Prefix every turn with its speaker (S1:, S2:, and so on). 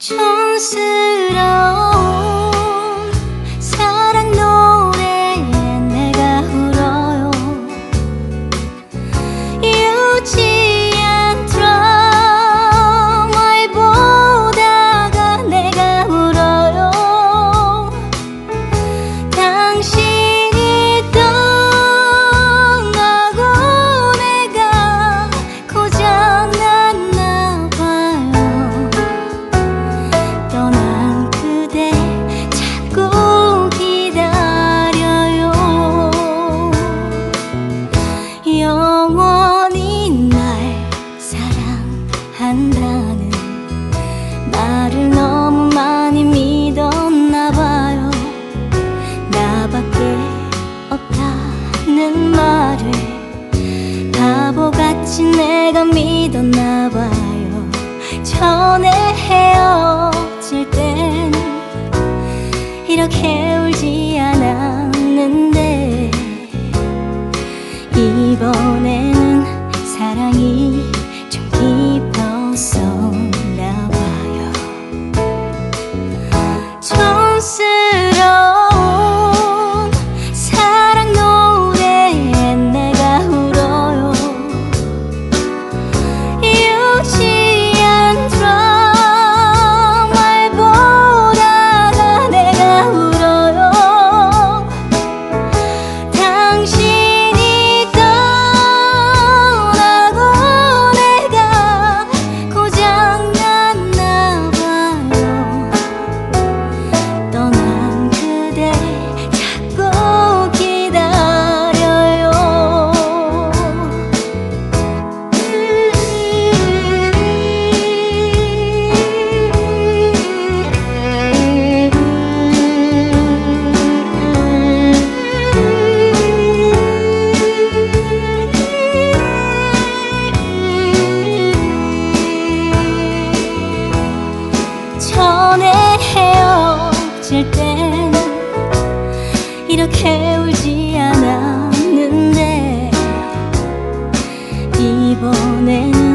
S1: 重写 영원히 날 사랑한다는 말을 너무 많이 믿었나 봐요. 나밖에 없다는 말을 바보같이 내가 믿었나 봐요. 전에 헤어 希望ね。 있을 땐 이렇게 울지 않았는데 이번에는